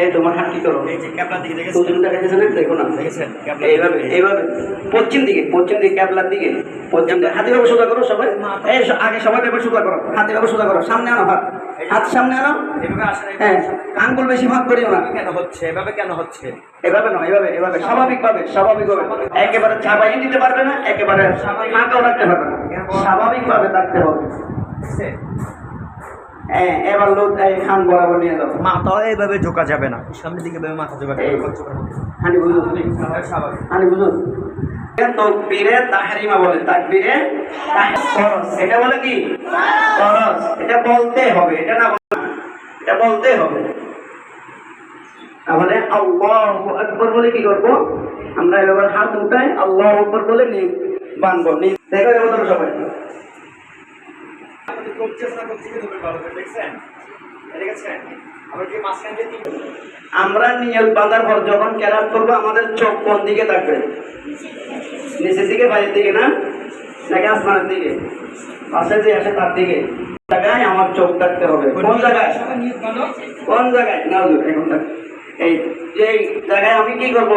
এই তোমার হাত কি করো? এই যে ক্যাপলার দিকে দেখেছেন হুজুর দেখাইতেছে দেখো না। দেখেছেন এইভাবে এইভাবে। পশ্চিম দিকে পশ্চিম দিকে ক্যাবলার দিকে। পশ্চিম দিকে। হাতে ভাবে সোজা করো সবাই। এই আগে সবাই ভাবে সোজা করো। হাতে ভাবে সোজা করো। সামনে আনো হাত। হাত সামনে আনো। এভাবে হ্যাঁ আঙ্গুল বেশি ভাগ করিও না। কেন হচ্ছে? এভাবে কেন হচ্ছে? এভাবে নয় এভাবে এভাবে। স্বাভাবিকভাবে স্বাভাবিকভাবে। একেবারে চাপাই দিতে পারবে না একেবারে ফাঁকাও রাখতে পারবে না। স্বাভাবিকভাবে থাকতে হবে। বুঝছে? হ্যাঁ এবার লোক খান বরাবর নিয়ে যাব। মাথাও এইভাবে ঝোঁকা যাবে না। সামনের দিকে এভাবে মাথা ঝোঁকা যাবে হানি বুঝুন হানি বুঝুন তকবীরে তাহরিমা বলে তাকবীরে তাহ- এটা বলে কি? ফরজ। এটা বলতে হবে এটা না। এটা বলতে হবে। তাহলে আল্লাহু আকবার বলে কি করব? আমরা এবার হাত উঠাই আল্লাহু আকবার বলে নি বানবো। নি দেখো এবার তোমরা সবাই করছে না করছে কি ভালো করে দেখছেন। দেখেছেন আমরা মাঝখান আমরা নিয়ত বাঁধার পর যখন কেরাত করব আমাদের চোখ কোন দিকে থাকবে? নিচের দিকে বাইরের দিকে না? নাকি আসমানের দিকে? পাশে যে আসে তার দিকে। জায়গায় আমার চোখ থাকতে হবে? কোন জায়গায়? কোন জায়গায়? না এখন এই যে জায়গায় আমি কি করব?